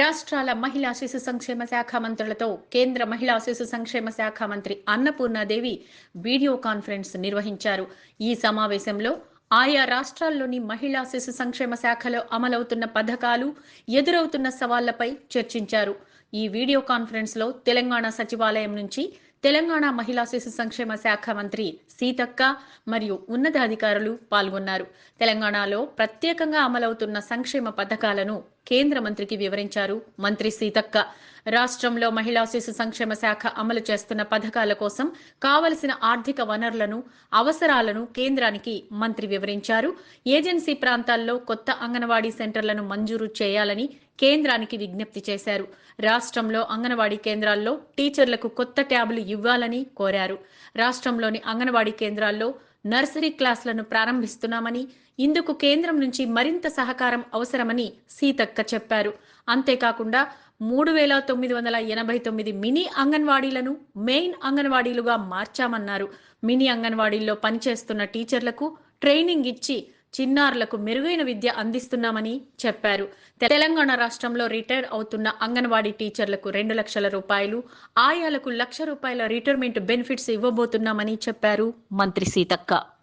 రాష్ట్రాల మహిళా శిశు సంక్షేమ శాఖ మంత్రులతో కేంద్ర మహిళా శిశు సంక్షేమ శాఖ మంత్రి అన్నపూర్ణాదేవి వీడియో కాన్ఫరెన్స్ నిర్వహించారు. ఈ సమావేశంలో ఆయా రాష్ట్రాల్లోని మహిళా శిశు సంక్షేమ శాఖలో అమలవుతున్న పథకాలు ఎదురవుతున్న సవాళ్ళపై చర్చించారు. ఈ వీడియో కాన్ఫరెన్స్లో తెలంగాణ సచివాలయం నుంచి తెలంగాణ మహిళా శిశు సంక్షేమ శాఖ మంత్రి సీతక్క మరియు ఉన్నతాధికారులు పాల్గొన్నారు. తెలంగాణలో ప్రత్యేకంగా అమలవుతున్న సంక్షేమ పథకాలను కేంద్ర మంత్రికి వివరించారు మంత్రి సీతక్క. రాష్ట్రంలో మహిళా శిశు సంక్షేమ శాఖ అమలు చేస్తున్న పథకాల కోసం కావలసిన ఆర్థిక వనరులను అవసరాలను కేంద్రానికి మంత్రి వివరించారు. ఏజెన్సీ ప్రాంతాల్లో కొత్త అంగన్వాడీ సెంటర్లను మంజూరు చేయాలని కేంద్రానికి విజ్ఞప్తి చేశారు. రాష్ట్రంలో అంగన్వాడీ కేంద్రాల్లో టీచర్లకు కొత్త ట్యాబులు ఇవ్వాలని కోరారు. రాష్ట్రంలోని అంగన్వాడీ కేంద్రాల్లో నర్సరీ క్లాసులను ప్రారంభిస్తున్నామని ఇందుకు కేంద్రం నుంచి మరింత సహకారం అవసరమని సీతక్క చెప్పారు. అంతేకాకుండా మూడు వేల తొమ్మిది వందల ఎనభై తొమ్మిది మినీ అంగన్వాడీలను మెయిన్ అంగన్వాడీలుగా మార్చామన్నారు. మినీ అంగన్వాడీల్లో పనిచేస్తున్న టీచర్లకు ట్రైనింగ్ ఇచ్చి చిన్నారులకు మెరుగైన విద్య అందిస్తున్నామని చెప్పారు. తెలంగాణ రాష్ట్రంలో రిటైర్ అవుతున్న అంగన్వాడీ టీచర్లకు రెండు లక్షల రూపాయలు ఆయాలకు లక్ష రూపాయల రిటైర్మెంట్ బెనిఫిట్స్ ఇవ్వబోతున్నామని చెప్పారు మంత్రి సీతక్క.